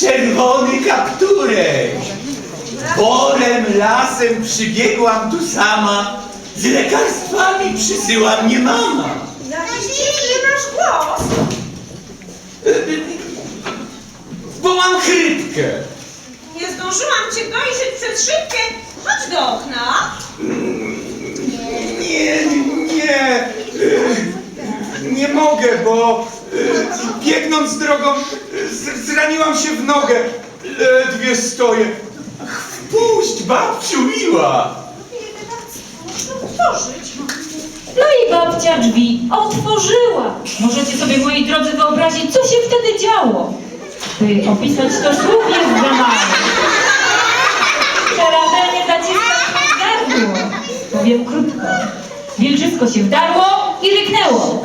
czerwony kapturek. Borem lasem przybiegłam tu sama, z lekarstwami przysyła mnie mama. Jakiś masz głos. Bo mam chrypkę. Nie zdążyłam cię dojrzeć przed szybkę. Chodź do okna. Nie, nie, nie mogę, bo y, biegnąc drogą z- zraniłam się w nogę. Ledwie stoję. Wpuść, babciu miła. Otworzyć. No i babcia drzwi otworzyła. Możecie sobie, moi drodzy, wyobrazić, co się wtedy działo. By opisać to słów jest za mało. Przerażenie zaciska gardło. Powiem krótko. Wilczysko się wdarło i ryknęło.